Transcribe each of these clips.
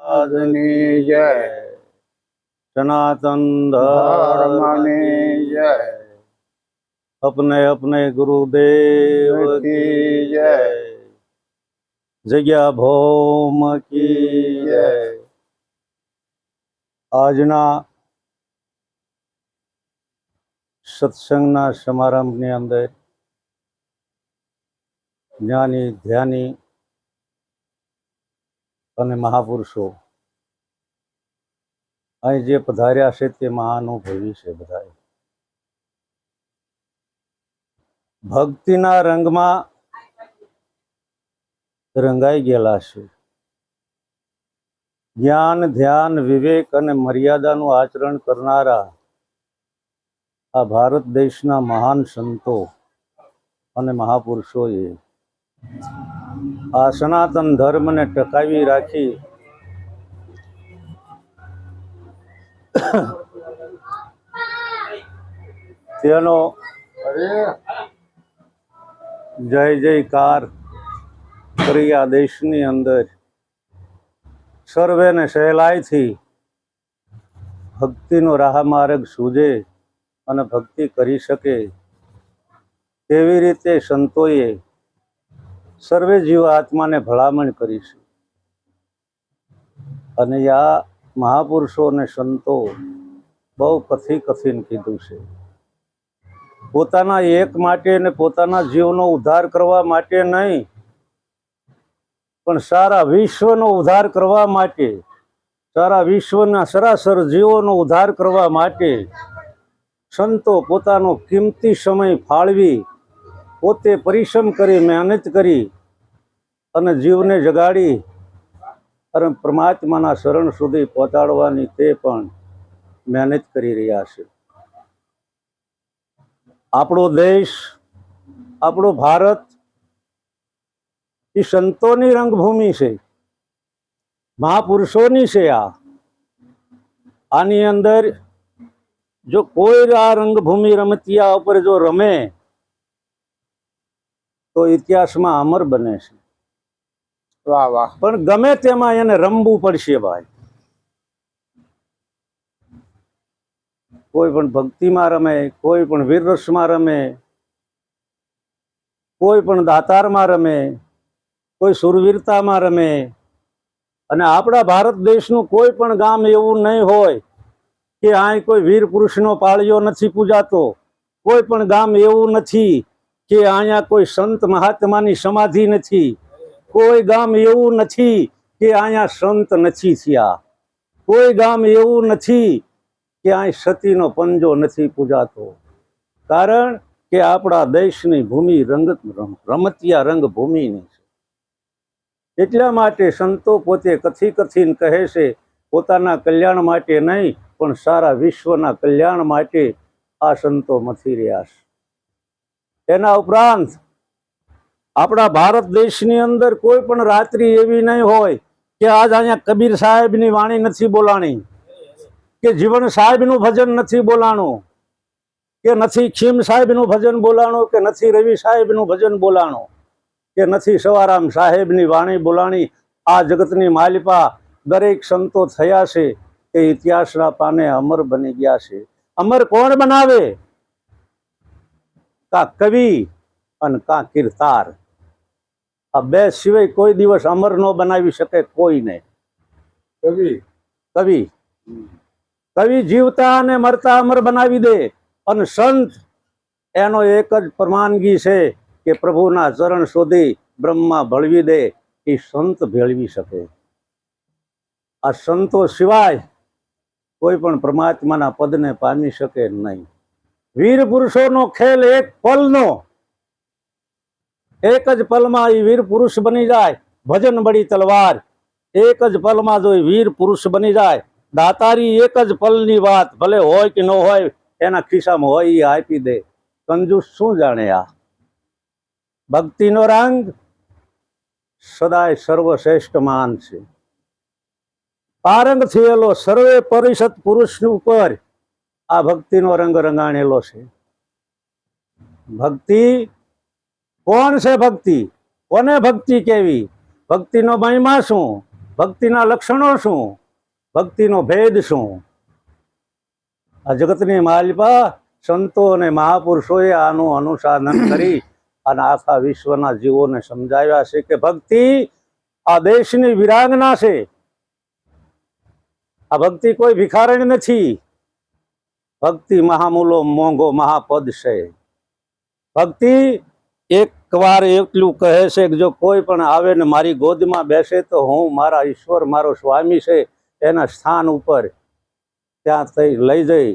આજની જય સનાતન ધર્મની જય અપને અપને ગુરુદેવ કી જય જગ્યા ભૌમ કી જય આજના સત્સંગના સમારંભની અંદર જ્ઞાની ધ્યાની અને મહાપુરુષો. અહીં જે પધાર્યા છે તે મહાનુભવી છે બધા ભક્તિના રંગમાં રંગાઈ ગયેલા છે. જ્ઞાન, ધ્યાન, વિવેક અને મર્યાદાનું આચરણ કરનારા આ ભારત દેશના મહાન સંતો અને મહાપુરુષોએ આ સનાતન ધર્મને ટકાવી રાખી તેનો જય જયકાર કરી આ દેશની અંદર. સર્વેને સહેલાઈથી ભક્તિનો રાહમાર્ગ સૂજે અને ભક્તિ કરી શકે તેવી રીતે સંતોએ સર્વે જીવ આત્માને ભલામણ કરી અને આ મહાપુરુષો અને સંતો બહુ કથી કથીન કીધું છે. પોતાના એક માટે ને પોતાના જીવનો ઉદ્ધાર કરવા માટે નહીં, પણ સારા વિશ્વનો ઉદ્ધાર કરવા માટે, સારા વિશ્વના સરાસર જીવોનો ઉદ્ધાર કરવા માટે સંતો પોતાનો કિંમતી સમય ફાળવી પોતે પરિશ્રમ કરી, મહેનત કરી અને જીવને જગાડી અને પરમાત્માના શરણ સુધી પહોંચાડવાની તે પણ મહેનત કરી રહ્યા છે. આપણો દેશ, આપણો ભારત એ સંતોની રંગભૂમિ છે. મહાપુરુષોની છે આ. આની અંદર જો કોઈ આ રંગભૂમિ રમતિયા ઉપર જો રમે તો ઇતિહાસમાં અમર બને છે. વાહ વાહ. પણ ગમે તેમાં એને રમવું પડશે ભાઈ. કોઈ પણ ભક્તિમાં રમે કોઈ પણ વીરરસમાં રમે કોઈ પણ દાતારમાં રમે કોઈ સુરવીરતામાં રમે અને આપણા ભારત દેશનું કોઈ પણ ગામ એવું નહીં હોય કે અહીં કોઈ વીર પુરુષનો પાળિયો નથી પૂજાતો કોઈ પણ ગામ એવું નથી કે અહીંયા કોઈ સંત મહાત્માની સમાધિ નથી. કોઈ ગામ એવું નથી કે અહીંયા સંત નથી થયા. કોઈ ગામ એવું નથી કે અહીં સતીનો પંજો નથી પૂજાતો. કારણ કે આપણા દેશની ભૂમિ રંગ રમતિયા રંગ ભૂમિની છે. એટલા માટે સંતો પોતે કથી કથીને કહે છે, પોતાના કલ્યાણ માટે નહીં, પણ સારા વિશ્વના કલ્યાણ માટે આ સંતો મથી રહ્યા છે. એના ઉપરાંત આપણા ભારત દેશની અંદર કોઈ પણ રાત્રિ એવી નહીં હોય કે આજ અહીંયા કબીર સાહેબની વાણી નથી બોલાણી, કે જીવન સાહેબનું ભજન નથી બોલાણું, કે નથી ખીમ સાહેબનું ભજન બોલાણું, કે નથી રવિ સાહેબનું ભજન બોલાણું, કે નથી સવારામ સાહેબની વાણી બોલાણી, આ જગતની માલિપા દરેક સંતો થયા છે, તે ઇતિહાસના પાને અમર બની ગયા છે. અમર કોણ બનાવે? કા કવિ અને કા કીર્તાર. આ બે સિવાય કોઈ દિવસ અમર ન બનાવી શકે કોઈ નહીં કવિ. કવિ. કવિ જીવતા અને મરતા અમર બનાવી દે. અને સંત એનો એક જ પરવાનગી છે કે પ્રભુના ચરણ સુધી બ્રહ્મા ભળવી દે. એ સંત ભેળવી શકે. આ સંતો સિવાય કોઈ પણ પરમાત્માના પદને પામી શકે નહીં. વીર પુરુષોનો ખેલ એક પલનો. એક જ પલમાં એ વીર પુરુષ બની જાય, ભજન બળી તલવાર. એક જ પલમાં જો વીર પુરુષ બની જાય, દાતારી એક જ પલની વાત, ભલે હોય કે ન હોય, એના ખિસ્સામાં હોય એ આપી દે. કંજૂસ શું જાણે આ? ભક્તિનો રંગ સદાય સર્વશ્રેષ્ઠ માન છે. પારંગ થયેલો સર્વે પરિષદ પુરુષ ઉપર આ ભક્તિનો રંગ રંગાણેલો છે. ભક્તિ કોણ છે ભક્તિ? કોને ભક્તિ કેવી? ભક્તિનો મહિમા શું? ભક્તિના લક્ષણો શું? ભક્તિનો ભેદ શું? આ જગતની માલિપા સંતો અને મહાપુરુષોએ આનું અનુસાધન કરી અને આખા વિશ્વના જીવોને સમજાવ્યા છે કે ભક્તિ આ દેશની વિરાંગના છે. આ ભક્તિ કોઈ ભિખારણ નથી. ભક્તિ મહામૂલો મોંઘો મહાપદ છે. ભક્તિ એક વાર એટલું કહે છે કે જો કોઈ પણ આવે ને મારી ગોદમાં બેસે તો હું મારા ઈશ્વર, મારો સ્વામી છે એના સ્થાન ઉપર ત્યાં થઈ લઈ જઈ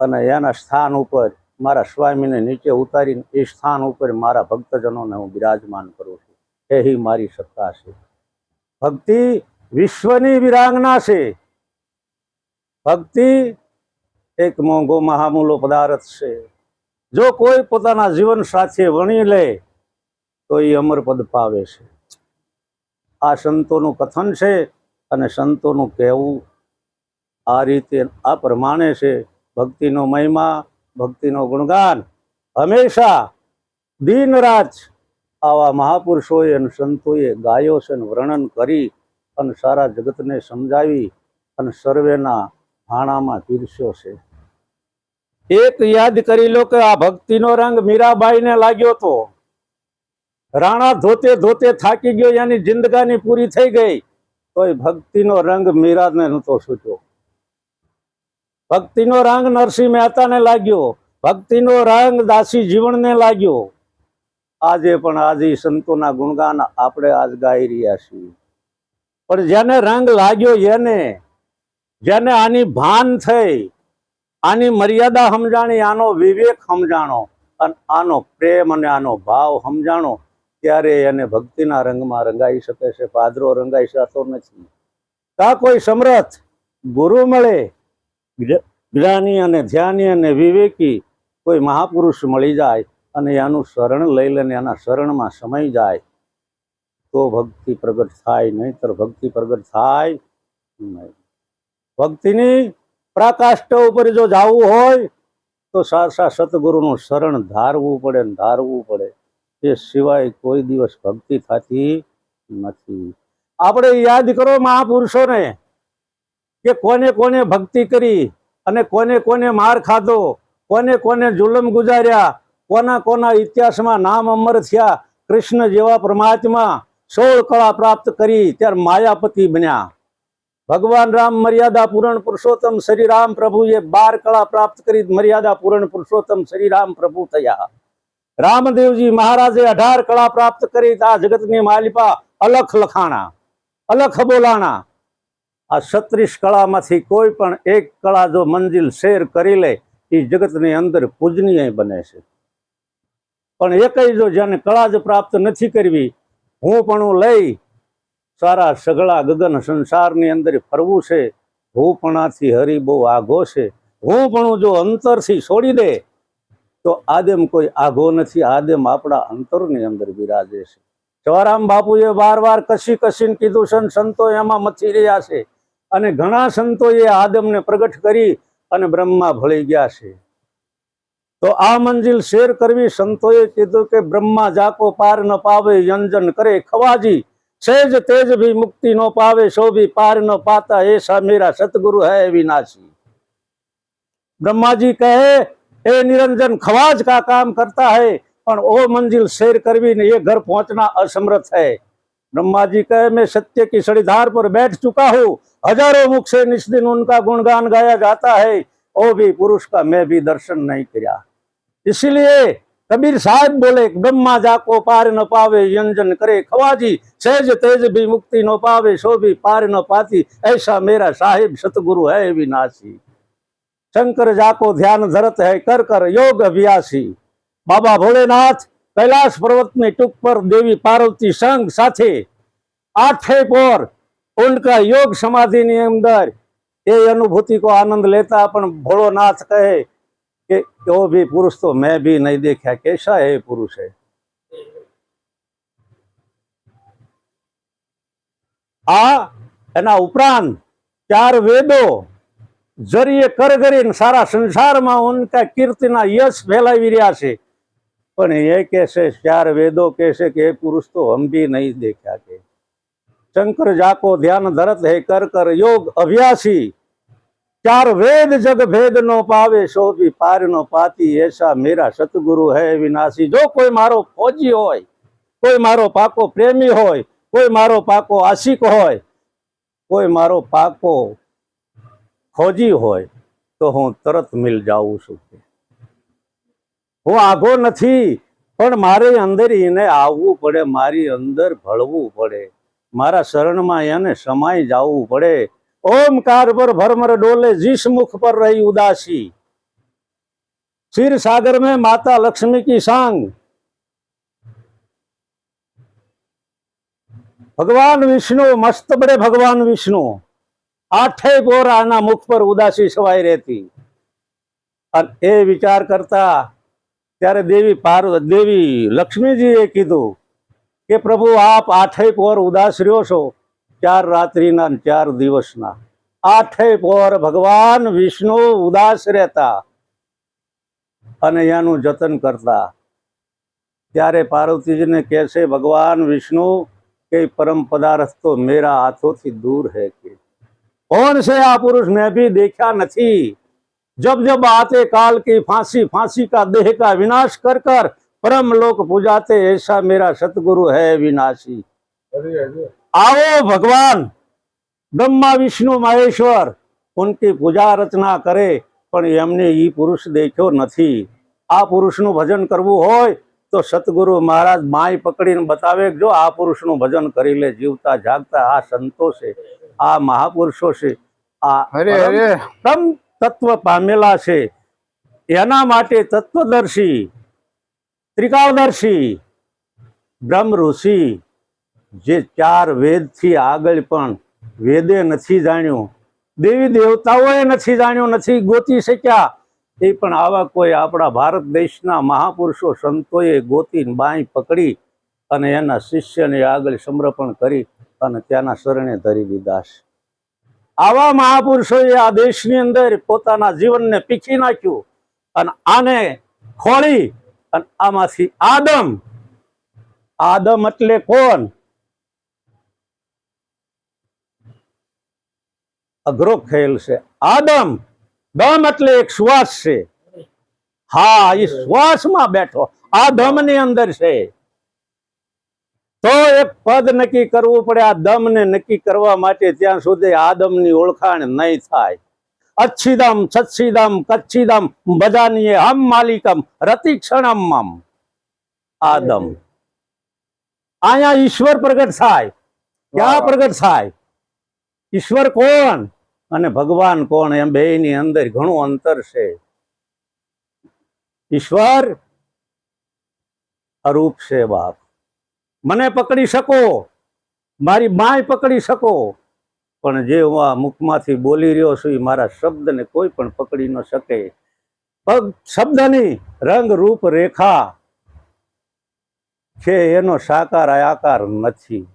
અને એના સ્થાન ઉપર મારા સ્વામીને નીચે ઉતારીને એ સ્થાન ઉપર મારા ભક્તજનોને હું બિરાજમાન કરું છું. એ મારી સત્તા છે. ભક્તિ વિશ્વની વિરાંગના છે. ભક્તિ એક મોંઘો મહામૂલો પદાર્થ છે. જો કોઈ પોતાના જીવન સાથે વણી લે, તો એ અમરપદ પાવે છે. આ સંતોનું કથન છે અને સંતોનું કહેવું આ રીતે, આ પ્રમાણે છે. ભક્તિનો મહિમા, ભક્તિનો ગુણગાન, હંમેશા દિન રાત આવા મહાપુરુષોએ અને સંતોએ ગાયો છે વર્ણન કરી અને સારા જગતને સમજાવી અને સર્વેના ભાણામાં પીરસ્યો છે. એક યાદ કરી લો કે આ ભક્તિનો રંગ મીરાબાઈને લાગ્યો તો. રાણા ધોતે ધોતે થાકી ગયો એની જિંદગાની પૂરી થઈ ગઈ. તોય ભક્તિનો રંગ મીરાને નતો છૂટ્યો. ભક્તિનો રંગ નરસિંહ મહેતાને લાગ્યો. ભક્તિનો રંગ દાસી જીવનને લાગ્યો. આજે પણ આજે સંતોના ગુણગાન આપણે આજ ગાઈ રહ્યા છીએ. પણ જેને રંગ લાગ્યો એને જેને આની ભાન થઈ, આની મર્યાદા સમજાણી, આનો વિવેક સમજાણો અને આનો પ્રેમ અને આનો ભાવ સમજાણો, ત્યારે એને ભક્તિના રંગમાં રંગાઈ શકે છે, પાદરો રંગાઈ શકતો નથી. કા કોઈ સમર્થ, ગુરુ મળે જ્ઞાની અને ધ્યાની અને વિવેકી કોઈ મહાપુરુષ મળી જાય અને એનું શરણ લઈ લઈને એના શરણમાં સમાઈ જાય, તો ભક્તિ પ્રગટ થાય, નહીતર ભક્તિ પ્રગટ થાય નહીં. ભક્તિની પ્રકાષ્ઠ ઉપર જો જવું હોય, તો સારસા સતગુરુનું શરણ ધારવું પડે ને ધારવું પડે. એ સિવાય કોઈ દિવસ ભક્તિ થતી નથી. આપણે યાદ કરો મહાપુરુષોને, કે કોને કોને ભક્તિ કરી અને કોને કોને માર ખાધો, કોને કોને જુલમ ગુજાર્યા, કોના કોના ઇતિહાસમાં નામ અમર થયા, કૃષ્ણ જેવા પરમાત્મા સોળ કળા પ્રાપ્ત કરી, ત્યારે માયાપતિ બન્યા. ભગવાન રામ મર્યાદા પૂરણ પુરુષોત્તમ શ્રી રામ પ્રભુએ બાર કળા પ્રાપ્ત કરી મર્યાદા પૂરણ પુરુષોત્તમ શ્રી રામ પ્રભુ થયા. રામદેવજી મહારાજે અઢાર કળા પ્રાપ્ત કરી આ જગતની માલિપા અલખ લખાણા, અલખ બોલાણા. આ છત્રીસ કળામાંથી કોઈ પણ એક કળા જો મંજિલ શેર કરી લે એ જગતની અંદર પૂજનીય બને છે. પણ એકય જો જેને કળા જ પ્રાપ્ત નથી કરવી, હું પણ લઈ સારા સગળા ગગન સંસારની અંદર ફરવું છે. હું પણાથી હરી બહુ આઘો છે. હું પણ જો અંતરથી છોડી દે, તો આદેમ કોઈ આઘો નથી. આદેમ આપણા અંતરની અંદર બિરાજે છે. જવારામ બાપુએ વાર વાર કશી કસીને કીધું છે સંતો એમાં મચી રહ્યા છે. અને ઘણા સંતોએ આદમને પ્રગટ કરી અને બ્રહ્મા ભળી ગયા છે. તો આ મંજિલ શેર કરવી સંતોએ કીધું કે, બ્રહ્મા જાકો પાર ન પાવે યંજન કરે ખવાજી. सहज तेज भी मुक्ति नो पावे सो भी पार नो पाता ऐसा मेरा सतगुरु है अविनाशी ब्रह्मा जी कहे ए निरंजन खवाज का काम करता है पर ओ मंजिल शेर करवी ने ये घर पहुँचना असमर्थ है ब्रह्मा जी कहे मैं सत्य की सड़ीधार पर बैठ चुका हूँ हज़ारों मुख से निष्दिन उनका गुणगान गाया जाता है ओ भी पुरुष का मैं भी दर्शन नहीं किया इसलिए કબીર સાહેબ બોલે બ્રહ્મા જાકો પાર ન પાવે, વ્યંજન કરે ખવાજી સહેજ તેજ ભી મુક્તિ નો પાવે શોભી પાર ન પાતી, એસા મેરા સાહેબ સતગુરુ હૈ વિનાશી. શંકર જાકો ધ્યાન ધરત હૈ, કર કર યોગ અભ્યાસી. બાબા ભોલેનાથ કૈલાસ પર્વતની ટૂંક પર દેવી પાર્વતી સંઘ સાથે આઠે પોર ઉનકા યોગ સમાધિની અંદર એ અનુભૂતિ કો આનંદ લેતા, પણ ભોળોનાથ કહે कि वो भी पुरुष तो मैं भी नहीं देखा कैसा है पुरुष है આ એના ઉપરાંત ચાર વેદો જરીએ કર કરીને સારા સંસારમાં ઉનકા કીર્તિના યશ ફેલાવી રહ્યા છે પણ એ કહે છે ચાર વેદો કહે છે કે એ પુરુષ તો હમ ભી નહીં દેખ્યા કે શંકર જાકો ધ્યાન ધરત હે કર કર યોગ અભ્યાસી ચાર વેદ જગ ભેદ નો પાવે, શોભી પાર નો પાતી એસા, મેરા સતગુરુ હે વિનાશી. જો કોઈ મારો ફોજી હોય, કોઈ મારો પાકો પ્રેમી હોય, કોઈ મારો પાકો આશિક હોય, કોઈ મારો પાકો ફોજી હોય, તો હું તરત મિલ જાઉં છું. હું આઘો નથી, પણ મારે અંદર એને આવવું પડે, મારી અંદર ભળવું પડે. મારા શરણમાં એને સમાઈ જવું પડે. ઓમકાર પર ભરમર ડોલે જીસ મુખ પર રહી ઉદાસી क्षीर सागर में माता लक्ष्मी की सांग ભગવાન વિષ્ણુ મસ્ત બડે ભગવાન વિષ્ણુ આઠે પોર આના મુખ પર ઉદાસી છવાઈ રહેતી અને એ વિચાર કરતા ત્યારે દેવી પાર્વ દેવી લક્ષ્મીજીએ કીધું કે પ્રભુ આપ આઠે પોર ઉદાસ રહ્યો છો ચાર રાત્રિના ને ચાર દિવસના આઠે પોર ભગવાન વિષ્ણુ ઉદાસ રહેતા અને એનું જતન કરતા ત્યારે પાર્વતીજીને કહે છે ભગવાન વિષ્ણુ કે પરમ પદાર્થ તો મેરા હાથોથી દૂર है કે कौन से આ પુરુષ મેં भी देखा નથી जब जब आते काल की फांसी फांसी का देह का विनाश कर कर परम लोक पूजाते ऐसा मेरा सतगुरु है विनाशी આવો ભગવાન. બ્રહ્મા વિષ્ણુ મહેશ્વર ઉનકી પૂજા રચના કરે પણ એમને એ પુરુષ દેખ્યો નથી. આ પુરુષનું ભજન કરવું હોય તો સતગુરુ મહારાજ માય પકડીને બતાવે જો આ પુરુષનું ભજન કરી લે જીવતા જાગતા આ સંતો છે આ મહાપુરુષો છે આ પરમ તત્વ પામેલા છે. એના માટે તત્વદર્શી ત્રિકાવદર્શી બ્રહ્મ ઋષિ જે ચાર વેદથી આગળ પણ વેદે નથી જાણ્યું, દેવી દેવતાઓએ નથી જાણ્યું, નથી ગોતી શક્યા, એ પણ આવા કોઈ આપણા ભારત દેશના મહાપુરુષો સંતોએ ગોતી બાંય પકડી અને એના શિષ્યને આગળ સમર્પણ કરી અને ત્યાંના શરણે ધરી દીધા છે. આવા મહાપુરુષોએ આ દેશની અંદર પોતાના જીવનને પીખી નાખ્યું અને આને ખોળી અને આમાંથી આદમ આદમ એટલે કોણ? અઘરો ખેલ છે. આદમ દમ એટલે એક શ્વાસ છે. હા એ શ્વાસમાં બેઠો. આ દમની અંદર છે. તો એક પદ નક્કી કરવું પડે. આ દમને નક્કી કરવા માટે ત્યાં સુધી આદમની ઓળખાણ નહીં થાય. અચ્છીદમ સચ્છીદમ કચ્છીદમ બધાની હમ માલિકમ રતિક્ષણમ આદમ અહીંયા ઈશ્વર પ્રગટ થાય. ક્યાં. પ્રગટ થાય? ઈશ્વર કોણ? અને ભગવાન કોણ એમ બે ની અંદર ઘણું અંતર છે. ઈશ્વર અરૂપ છે બાપ. મને પકડી શકો, મારી માય પકડી શકો, પણ જે હું આ મુખમાંથી બોલી રહ્યો છું એ મારા શબ્દને કોઈ પણ પકડી ન શકે. શબ્દની રંગ રૂપ રેખા છે, એનો સાકાર આકાર નથી.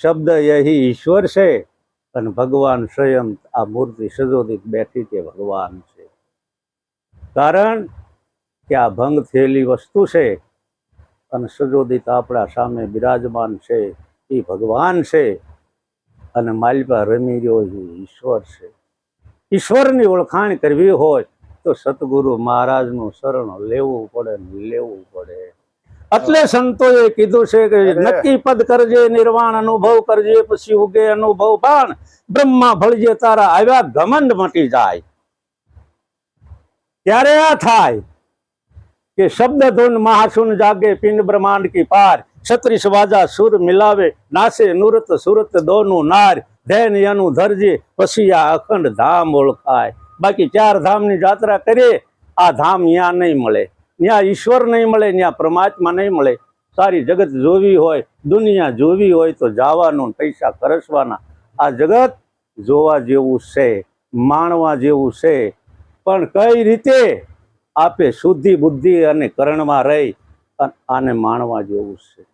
શબ્દ એ ઈશ્વર છે અને ભગવાન સ્વયં આ મૂર્તિ સજોદિત બેઠી તે ભગવાન છે. કારણ કે આ ભંગ થયેલી વસ્તુ છે અને સજોદિત આપણા સામે બિરાજમાન છે, એ ભગવાન છે અને માલપા રમી રહ્યો એ ઈશ્વર છે. ઈશ્વરની ઓળખાણ કરવી હોય તો સતગુરુ મહારાજનું શરણ લેવું પડે લેવું પડે. એટલે સંતોએ કીધું છે કે નક્કી પદ કરજે નિર્વાણ અનુભવ કરજે પછી ઉગે અનુભવ પણ બ્રહ્મા ભળજે તારા આવ્યા ઘમંડ મટી જાય. ત્યારે આ થાય કે શબ્દ ધૂન મહાસુન જાગે પિંડ બ્રહ્માંડ કી પાર. છત્રીસ વાજા સુર મિલાવે નાસે નુરત સુરત દોનું નાર. ધૈન યનું ધરજે પછી આ અખંડ ધામ ઓળખાય. બાકી ચાર ધામની જાત્રા કરીએ આ ધામ ત્યાં નહીં મળે. ત્યાં ઈશ્વર નહીં મળે ત્યાં પરમાત્મા નહીં મળે. સારી જગત જોવી હોય, દુનિયા જોવી હોય તો જવાનું પૈસા ખર્ચવાના. આ જગત જોવા જેવું છે, માણવા જેવું છે. પણ કઈ રીતે? આપે શુદ્ધિ બુદ્ધિ અને કરણમાં રહી અને આને માણવા જેવું છે.